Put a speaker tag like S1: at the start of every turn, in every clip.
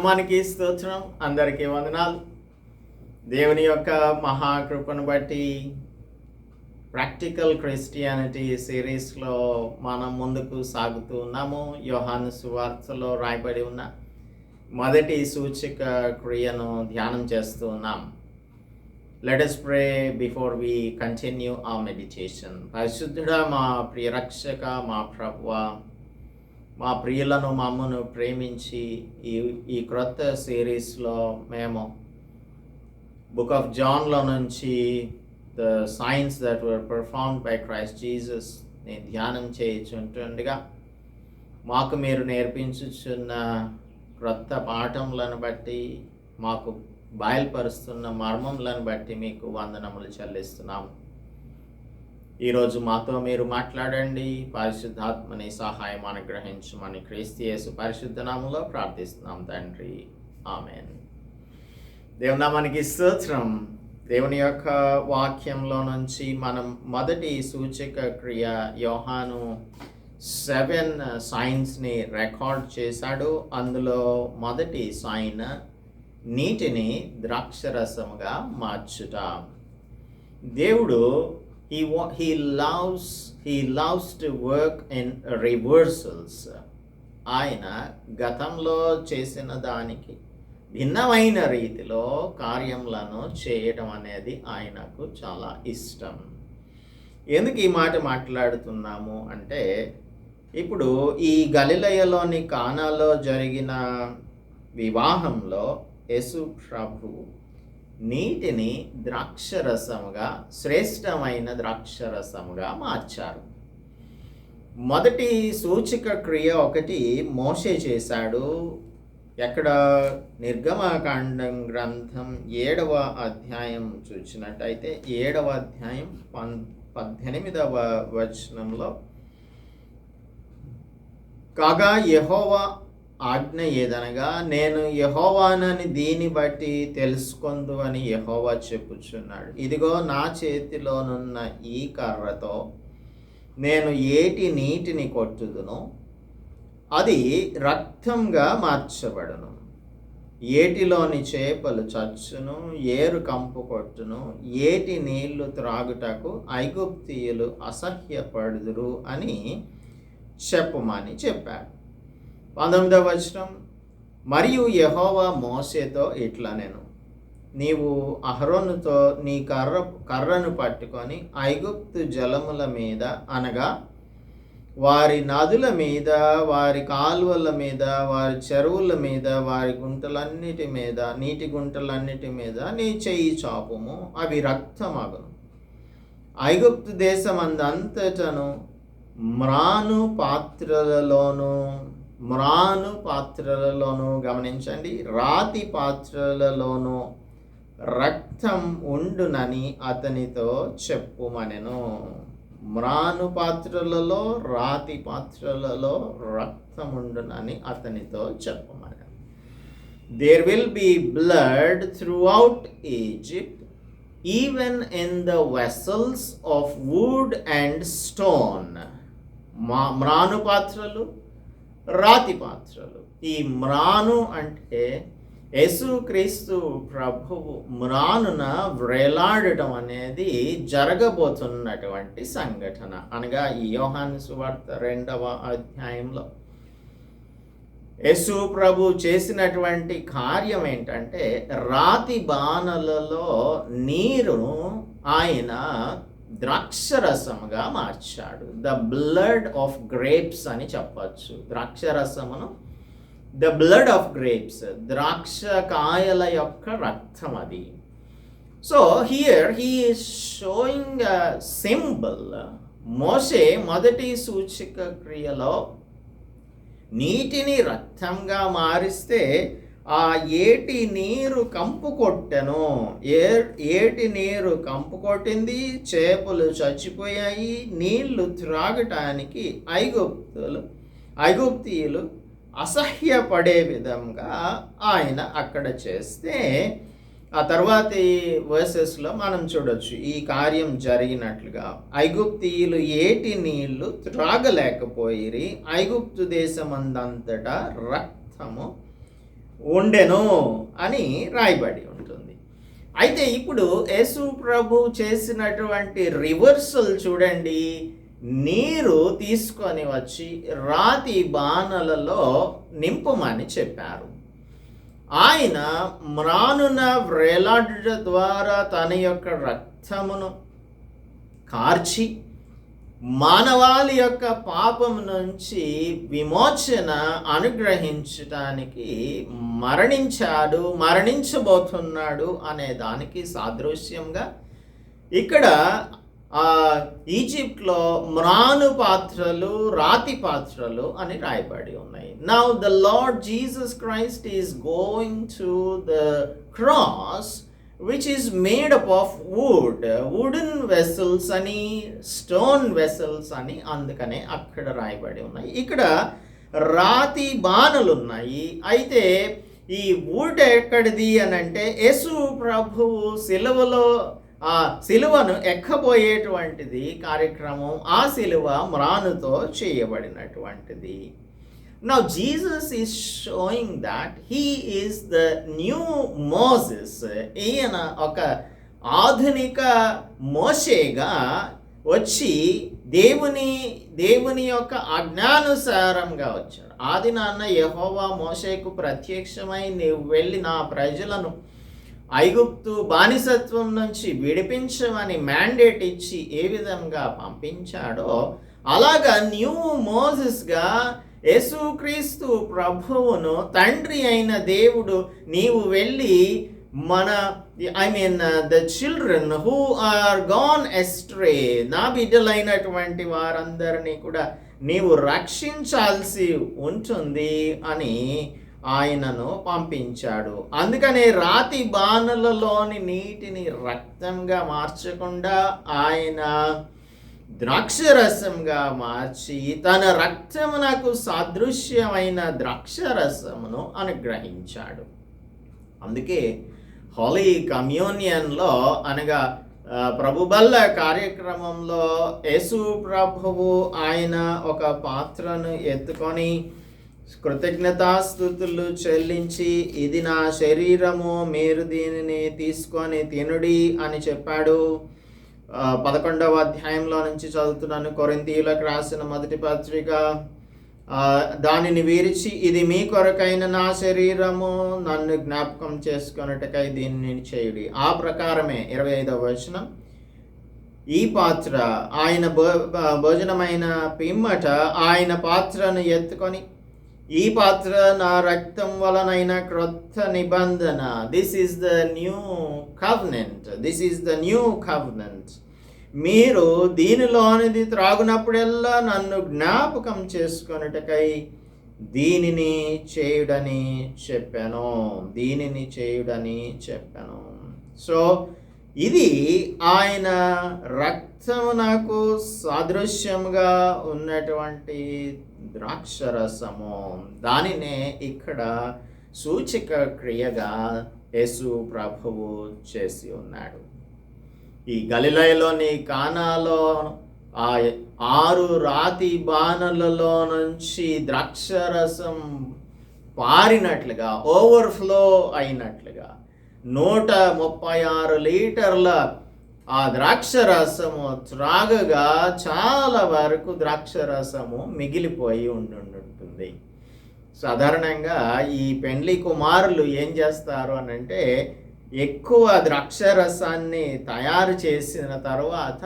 S1: నామానికి స్తోత్రం. అందరికీ వందనాలు. దేవుని యొక్క మహాకృపను బట్టి ప్రాక్టికల్ క్రిస్టియానిటీ సిరీస్లో మనం ముందుకు సాగుతూ ఉన్నాము. యోహాను సువార్తలో రాయబడి ఉన్న మొదటి సూచిక క్రియను ధ్యానం చేస్తూ ఉన్నాం. Let pray before we continue ఆ మెడిటేషన్ పరిశుద్ధుడా మా ప్రియరక్షక మా ప్రభువ మా ప్రియులను మమ్మను ప్రేమించి ఈ ఈ క్రొత్త సిరీస్లో మేము బుక్ ఆఫ్ జాన్లో నుంచి the signs that were perform by Christ Jesus నేను ధ్యానం చేయించుంటుండగా మాకు మీరు నేర్పించుచున్న క్రొత్త పాఠములను బట్టి మాకు బయలుపరుస్తున్న మర్మములను బట్టి మీకు వందనములు చెల్లిస్తున్నాము. ఈరోజు మాతో మీరు మాట్లాడండి. పరిశుద్ధాత్మని సహాయం అనుగ్రహించమని క్రీస్తియేసు పరిశుద్ధ నామంలో ప్రార్థిస్తున్నాం తండ్రి. ఆమెన్. దేవుని సూత్రం దేవుని యొక్క వాక్యంలో నుంచి మనం మొదటి సూచక క్రియ యోహాను సెవెన్ సైన్స్ని రికార్డ్ చేశాడు. అందులో మొదటి సైన్ నీటిని ద్రాక్షరసముగా మార్చుట. దేవుడు he wa- he loves he loves to work in reversals. ఆయన గతంలో చేసిన దానికి భిన్నమైన రీతిలో కార్యములను చేయటం అనేది ఆయనకు చాలా ఇష్టం. ఎందుకు ఈ మాట మాట్లాడుతున్నాము అంటే ఇప్పుడు ఈ గలిలయలోని కానాలో జరిగిన వివాహంలో యేసు ప్రభు నీటిని ద్రాక్షరసముగా శ్రేష్టమైన ద్రాక్షరసముగా మార్చారు. మొదటి సూచిక క్రియ ఒకటి మోషే చేశాడు. ఎక్కడ? నిర్గమకాండం గ్రంథం ఏడవ అధ్యాయం చూసినట్టయితే ఏడవ అధ్యాయం పన్ పద్దెనిమిదవ వచనంలో కాగా యహోవా ఆజ్ఞ ఏదనగా నేను యహోవానని దీని బట్టి తెలుసుకొందు అని యహోవా చెప్పుచున్నాడు. ఇదిగో నా చేతిలోనున్న ఈ కర్రతో నేను ఏటి నీటిని కొట్టుదును? అది రక్తంగా మార్చబడును. ఏటిలోని చేపలు చచ్చును ఏరు కంపు కొట్టును. ఏటి నీళ్ళు త్రాగుటకు ఐగుప్తీయులు అసహ్యపడుదురు అని చెప్పమని చెప్పాడు. పంతొమ్మిదవ వచనం మరియు యహోవా మోసేతో ఇట్లా నేను. నీవు అహరోనుతో నీ కర్ర కర్రను పట్టుకొని ఐగుప్తు జలముల మీద అనగా వారి నదుల మీద వారి కాలువల మీద వారి చెరువుల మీద వారి గుంటలన్నిటి మీద నీటి గుంటలన్నిటి మీద నీ చెయ్యి చాపుము అవి రక్తమగును. ఐగుప్తు దేశమందంతటను మ్రాను పాత్రలలోనూ మ్రాను పాత్రలలోనూ గమనించండి. రాతి పాత్రలలోనూ రక్తం ఉండునని అతనితో చెప్పుమనెను. మ్రాను పాత్రలలో రాతి పాత్రలలో రక్తం ఉండునని అతనితో చెప్పుమనెను. There will be blood throughout Egypt even in the vessels of wood and stone మా మ్రాను పాత్రలు రాతి పాత్రలు ఈ మ్రాను అంటే యేసుక్రీస్తు ప్రభువు మ్రానున వ్రేలాడటం అనేది జరగబోతున్నటువంటి సంఘటన. అనగా ఈ యోహాను సువార్త రెండవ అధ్యాయంలో. యేసు ప్రభు చేసినటువంటి కార్యం ఏంటంటే రాతి బాణలలో నీరును ఆయన ద్రాక్షరసముగా మార్చాడు. ద బ్లడ్ ఆఫ్ గ్రేప్స్ అని చెప్పచ్చు. ద్రాక్షరసమును ద బ్లడ్ ఆఫ్ గ్రేప్స్ ద్రాక్ష కాయల యొక్క రక్తం అది. So here he showing symbol Moses మొదటి సూచిక క్రియలో నీటిని రక్తంగా మారిస్తే ఆ ఏటి నీరు కంపు కొట్టెను. ఏ ఏటి నీరు కంపు కొట్టింది? చేపలు చచ్చిపోయాయి. నీళ్ళు త్రాగటానికి ఐగుప్తులు ఐగుప్తీయులు అసహ్యపడే విధంగా ఆయన అక్కడ చేస్తే ఆ తర్వాత వర్సెస్లో మనం చూడొచ్చు. ఈ కార్యం జరిగినట్లుగా ఐగుప్తీయులు ఏటి నీళ్ళు త్రాగలేకపోయిరి. ఐగుప్తు దేశమందంతటా రక్తము ఉండెను అని రాయబడి ఉంటుంది. అయితే ఇప్పుడు యేసు ప్రభు చేసినటువంటి రివర్సల్ చూడండి. నీరు తీసుకొని వచ్చి రాతి బాణలలో నింపమని చెప్పారు. ఆయన మ్రానున వ్రేలాడుట ద్వారా తన యొక్క రక్తమును కార్చి మానవాళి యొక్క పాపం నుంచి విమోచన అనుగ్రహించటానికి మరణించాడు మరణించబోతున్నాడు అనే దానికి సాదృశ్యంగా ఇక్కడ ఈజిప్ట్లో మ్రాను పాత్రలు రాతి పాత్రలు అని రాయబడి ఉన్నాయి. Now the Lord Jesus Christ is going to the cross which is made up of wood wooden vessels అని స్టోన్ వెసల్స్ అని అందుకనే అక్కడ రాయబడి ఉన్నాయి. ఇక్కడ రాతి బాణలు ఉన్నాయి. అయితే ఈ వుడ్ ఎక్కడిది అని అంటే యేసు ప్రభువు సిలువలో ఆ సిలువను ఎక్కబోయేటువంటిది కార్యక్రమం ఆ సిలువ మ్రానుతో చేయబడినటువంటిది. Now, Jesus is showing that he is the new Moses ఈయన ఒక ఆధునిక మోషేగా వచ్చి దేవుని దేవుని యొక్క ఆజ్ఞానుసారంగా వచ్చాడు. ఆది నాన్న యహోవా మోషేకు ప్రత్యక్షమై నీవు వెళ్ళి నా ప్రజలను ఐగుప్తు బానిసత్వం నుంచి విడిపించమని మ్యాండేట్ ఇచ్చి ఏ విధంగా పంపించాడో అలాగా న్యూ మోజెస్గా యేసుక్రీస్తు ప్రభువును తండ్రి అయిన దేవుడు నీవు వెళ్ళి మన I mean the children who are gone astray నా బిడ్డలైనటువంటి వారందరినీ కూడా నీవు రక్షించాల్సి ఉంటుంది అని ఆయనను పంపించాడు. అందుకనే రాతి బాణలలోని నీటిని రక్తంగా మార్చకుండా ఆయన ద్రాక్షరసంగా మార్చి తన రక్తమునకు సాదృశ్యమైన ద్రాక్షరసమును అనుగ్రహించాడు. అందుకే హోలీ కమ్యూనియన్లో అనగా ప్రభుబల్ల కార్యక్రమంలో యేసు ప్రభువు ఆయన ఒక పాత్రను ఎత్తుకొని కృతజ్ఞతాస్థుతులు చెల్లించి ఇది నా శరీరము మీరు దీనిని తీసుకొని తినుడి అని చెప్పాడు. పదకొండవ అధ్యాయంలో నుంచి చదువుతున్నాను. కొరింతీయులకు రాసిన మొదటి పత్రిక దానిని విరిచి ఇది మీ కొరకైన నా శరీరము నన్ను జ్ఞాపకం చేసుకున్నట్టుకై దీన్ని చేయుడి. ఆ ప్రకారమే ఇరవై ఐదవ వచనం. ఈ పాత్ర ఆయన భో భోజనమైన పిమ్మట ఆయన పాత్రను ఎత్తుకొని ఈ పాత్ర నా రక్తం వలనైన క్రొత్త నిబంధన. This is the new covenant this is the new covenant మీరు దీనిలోనిది త్రాగునప్పుడెల్లా నన్ను జ్ఞాపకం చేసుకొనుటకై దీనిని చేయుడని చెప్పాను. దీనిని చేయుడని చెప్పాను. సో ఇది ఆయన రక్తమునకు సాదృశ్యంగా ఉన్నటువంటి ద్రాక్షరసము. దానినే ఇక్కడ సూచిక క్రియగా యేసు ప్రభువు చేసి ఉన్నాడు. ఈ గలిలయలోని కానాలో ఆ ఆరు రాతి బాణలలో నుంచి ద్రాక్షరసం పారినట్లుగా ఓవర్ఫ్లో అయినట్లుగా నూట ముప్పై ఆరు లీటర్ల ఆ ద్రాక్షరసము త్రాగగా చాలా వరకు ద్రాక్షరసము మిగిలిపోయి ఉండుంటుంది. సాధారణంగా ఈ పెండ్లి కుమారులు ఏం చేస్తారు అని అంటే ఎక్కువ ద్రాక్షరసాన్ని తయారు చేసిన తర్వాత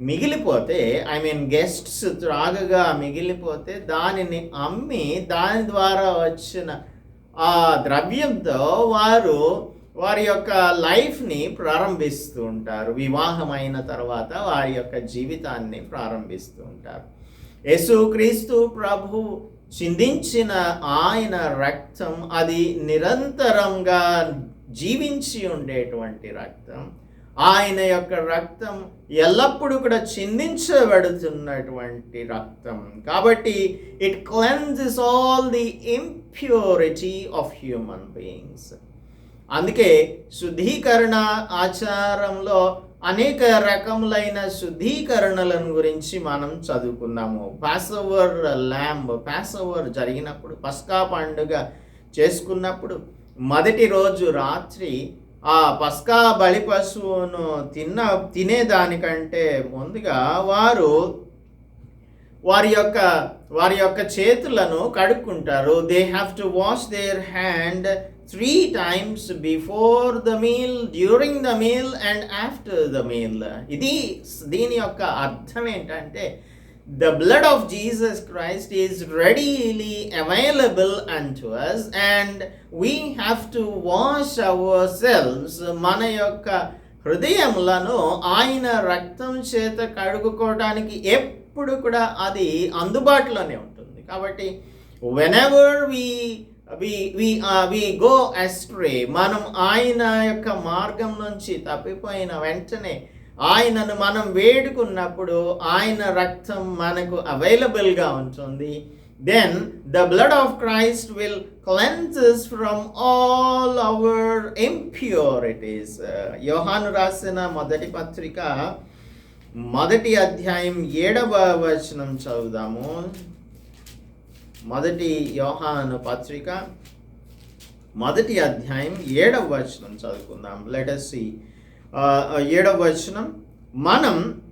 S1: మిగిలిపోతే ఐ మీన్ గెస్ట్స్ త్రాగగా మిగిలిపోతే దానిని అమ్మి దాని ద్వారా వచ్చిన ఆ ద్రవ్యంతో వారు వారి యొక్క లైఫ్ని ప్రారంభిస్తూ ఉంటారు. వివాహమైన తర్వాత వారి యొక్క జీవితాన్ని ప్రారంభిస్తూ ఉంటారు. యేసుక్రీస్తు ప్రభు చిందించిన ఆయన రక్తం అది నిరంతరంగా జీవించి ఉండేటువంటి రక్తం. ఆయన యొక్క రక్తం ఎల్లప్పుడూ కూడా చిందించబడుతున్నటువంటి రక్తం. కాబట్టి it cleanses all the impurity of human beings అందుకే శుద్ధీకరణ ఆచారంలో అనేక రకములైన శుద్ధీకరణలను గురించి మనం చదువుకున్నాము. పాసోవర్ ల్యాంబ్ పాసోవర్ జరిగినప్పుడు పస్కా పండుగ చేసుకున్నప్పుడు మొదటి రోజు రాత్రి ఆ పస్కా బలి పశువును తిన్న తినేదానికంటే ముందుగా వారు వారి యొక్క వారి యొక్క చేతులను కడుక్కుంటారు. They have to wash their hand three times before the meal during the meal and after the meal ఇది దీని యొక్క అర్థం ఏంటంటే the blood of Jesus Christ is readily available and to us and we have to wash our selves మన యొక్క హృదయములను ఆయన రక్తం చేత కడుగుకోవడానికి ఎప్పుడు కూడా అది అందుబాటులోనే ఉంటుంది. కాబట్టి whenever we we we we go astray మనం ఆయన యొక్క మార్గం నుంచి తప్పిపోయిన వెంటనే ఆయనను మనం వేడుకున్నప్పుడు ఆయన రక్తం మనకు అవైలబుల్గా ఉంటుంది. Then the blood of Christ will cleanses from all our impurities యోహాను రాసిన మొదటి పత్రిక మొదటి అధ్యాయం ఏడవ వచనం చదువుదాము. మొదటి యోహాను పత్రిక మొదటి అధ్యాయం ఏడవ వచనం చదువుకుందాం. లెటస్ సి ఏడవ వచనం. మనం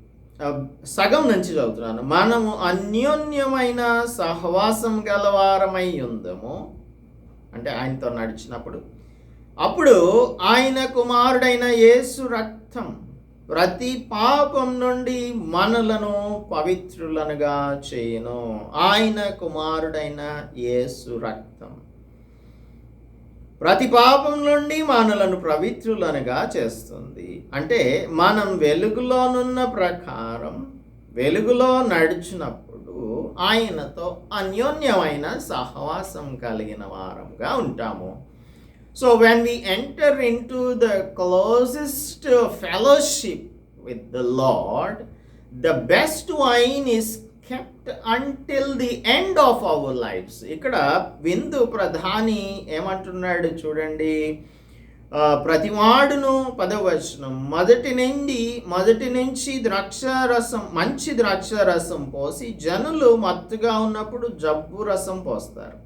S1: సగం నుంచి చదువుతున్నాను. మనము అన్యోన్యమైన సహవాసం గలవారమై ఉందము. అంటే ఆయనతో నడిచినప్పుడు. అప్పుడు ఆయన కుమారుడైన యేసు రక్తం ప్రతి పాపం నుండి మనలను పవిత్రులనుగా చేయను. ఆయన కుమారుడైన యేసు రక్తం. ప్రతి పాపం నుండి మనలను పవిత్రులనుగా చేస్తుంది. అంటే మనం వెలుగులోనున్న ప్రకారం వెలుగులో నడిచినప్పుడు ఆయనతో అన్యోన్యమైన సహవాసం కలిగిన వారంగా ఉంటాము. So when we enter into the closest fellowship with the Lord the best wine is kept until the end of our lifes ఇక్కడ విందు ప్రధాని ఏమంటున్నాడు చూడండి. ప్రతివాడును పదవచనం మొదటి నుండి మొదటి నుంచి ద్రాక్ష రసం మంచి ద్రాక్ష రసం పోసి జనులు మత్తుగా ఉన్నప్పుడు జబ్బు రసం పోస్తారు.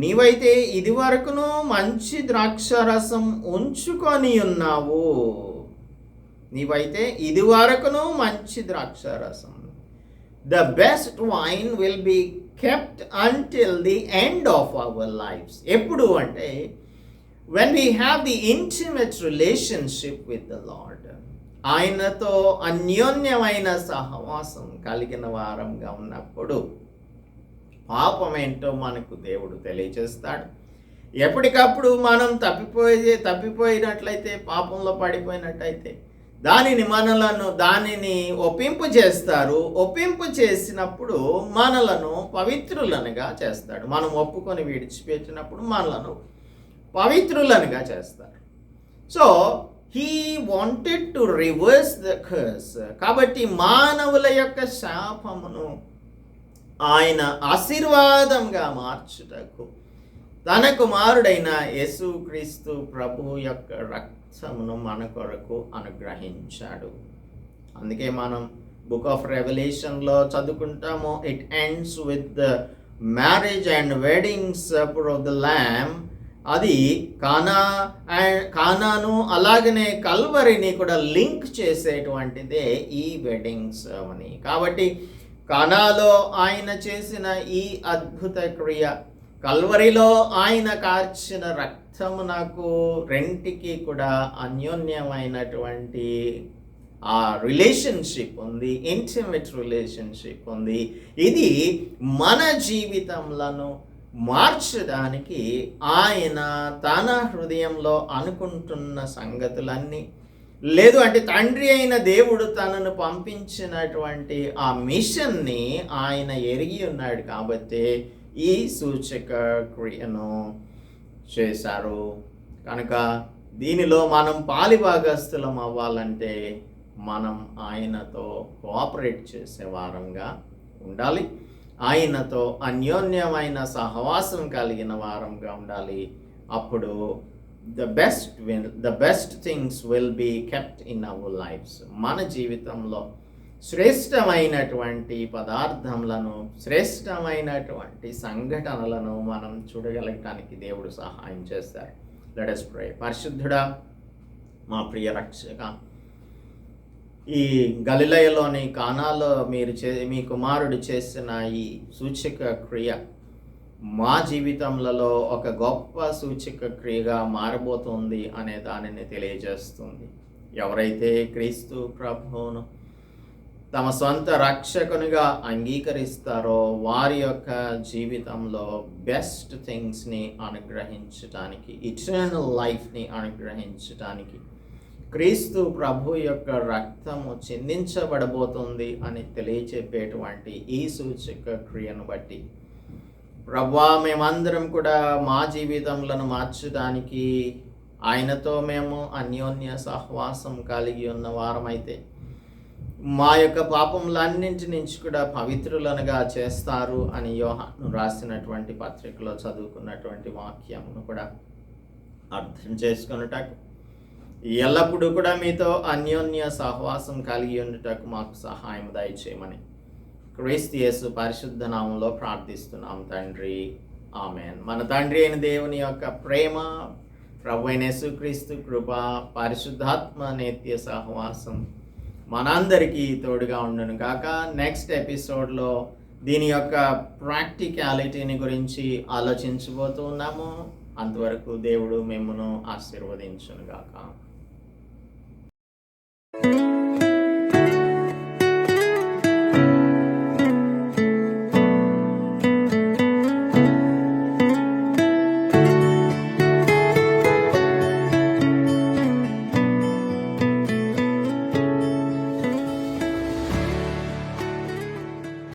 S1: నీవైతే ఇదివరకును మంచి ద్రాక్ష రసం ఉంచుకొని ఉన్నావు. నీవైతే ఇదివరకును మంచి ద్రాక్ష రసం the best wine will be kept until the end of our lifes ఎప్పుడు అంటే when we have the intimate relationship with the Lord ఆయనతో అన్యోన్యమైన సహవాసం కలిగిన వారంగా ఉన్నప్పుడు. పాపం ఏంటో మనకు దేవుడు తెలియచేస్తాడు. ఎప్పటికప్పుడు మనం తప్పిపోయే తప్పిపోయినట్లయితే పాపంలో పడిపోయినట్టయితే దానిని మనలను దానిని ఒప్పింపు చేస్తారు. ఒప్పింపు చేసినప్పుడు మనలను పవిత్రులనుగా చేస్తాడు. మనం ఒప్పుకొని విడిచిపెట్టినప్పుడు మనలను పవిత్రులనుగా చేస్తాడు. So he wanted to reverse the curse కాబట్టి మానవుల యొక్క శాపమును ఆయన ఆశీర్వాదంగా మార్చుటకు. తన కుమారుడైన యేసుక్రీస్తు ప్రభు యొక్క రక్తమును మన కొరకు అనుగ్రహించాడు. అందుకే మనం బుక్ ఆఫ్ రెవల్యూషన్లో చదువుకుంటాము. It ends with the marriage and weddings of the lamb అది కానా అండ్ కానాను అలాగనే కల్వరిని కూడా లింక్ చేసేటువంటిదే ఈ వెడ్డింగ్స్ అని కాబట్టి కనాలో ఆయన చేసిన ఈ అద్భుత క్రియ కల్వరిలో ఆయన కార్చిన రక్తము నాకు రెంటికి కూడా అన్యోన్యమైనటువంటి ఆ రిలేషన్షిప్ ఉంది ఇంటిమేట్ రిలేషన్షిప్ ఉంది. ఇది మన జీవితంలో మార్చడానికి ఆయన తన హృదయంలో అనుకుంటున్న సంగతులన్నీ లేదు అంటే తండ్రి అయిన దేవుడు తనను పంపించినటువంటి ఆ మిషన్ని ఆయన ఎరిగి ఉన్నాడు కాబట్టి ఈ సూచక క్రియను చేశారు. కనుక దీనిలో మనం పాలిభాగస్థులం అవ్వాలంటే మనం ఆయనతో కోఆపరేట్ చేసే వారంగా ఉండాలి. ఆయనతో అన్యోన్యమైన సహవాసం కలిగిన వారంగా ఉండాలి. అప్పుడు the best will the best things will be kept in our lifes మన జీవితంలో శ్రేష్టమైనటువంటి పదార్థములను శ్రేష్టమైనటువంటి సంఘటనలను మనం చూడగలగటానికి దేవుడు సహాయం చేస్తారు. లెటస్ ప్రే పరిశుద్ధుడా మా ప్రియ రక్షక ఈ గలిలయలోని కానాలో మీరు చే మీ కుమారుడు చేసిన ఈ సూచక క్రియ మా జీవితంలో ఒక గొప్ప సూచక క్రియగా మారబోతుంది అనే దానిని తెలియజేస్తుంది. ఎవరైతే క్రీస్తు ప్రభువును తమ సొంత రక్షకునిగా అంగీకరిస్తారో వారి యొక్క జీవితంలో బెస్ట్ థింగ్స్ని అనుగ్రహించటానికి ఇటర్నల్ లైఫ్ని అనుగ్రహించటానికి క్రీస్తు ప్రభు యొక్క రక్తము చిందించబడబోతుంది అని తెలియచెప్పేటువంటి ఈ సూచక క్రియను బట్టి ప్రభా మేమందరం కూడా మా జీవితంలో మార్చడానికి ఆయనతో మేము అన్యోన్య సహవాసం కలిగి ఉన్న వారమైతే మా యొక్క పాపములన్నింటి నుంచి కూడా పవిత్రులనుగా చేస్తారు అని యోహాను రాసినటువంటి పత్రికలో చదువుకున్నటువంటి వాక్యమును కూడా అర్థం చేసుకొనుటకు ఎల్లప్పుడూ కూడా మీతో అన్యోన్య సహవాసం కలిగి ఉండటకు మాకు సహాయం దయచేయమని క్రీస్తు పరిశుద్ధ నామంలో ప్రార్థిస్తున్నాం తండ్రి. ఆమెన్. మన తండ్రి అయిన దేవుని యొక్క ప్రేమ ప్రభు అయిన యేసుక్రీస్తు కృప పరిశుద్ధాత్మ నేత్య సహవాసం మనందరికీ తోడుగా ఉండను కాక నెక్స్ట్ ఎపిసోడ్లో దీని యొక్క ప్రాక్టికాలిటీని గురించి ఆలోచించబోతూ ఉన్నాము. అంతవరకు దేవుడు మిమ్మను ఆశీర్వదించును గాక.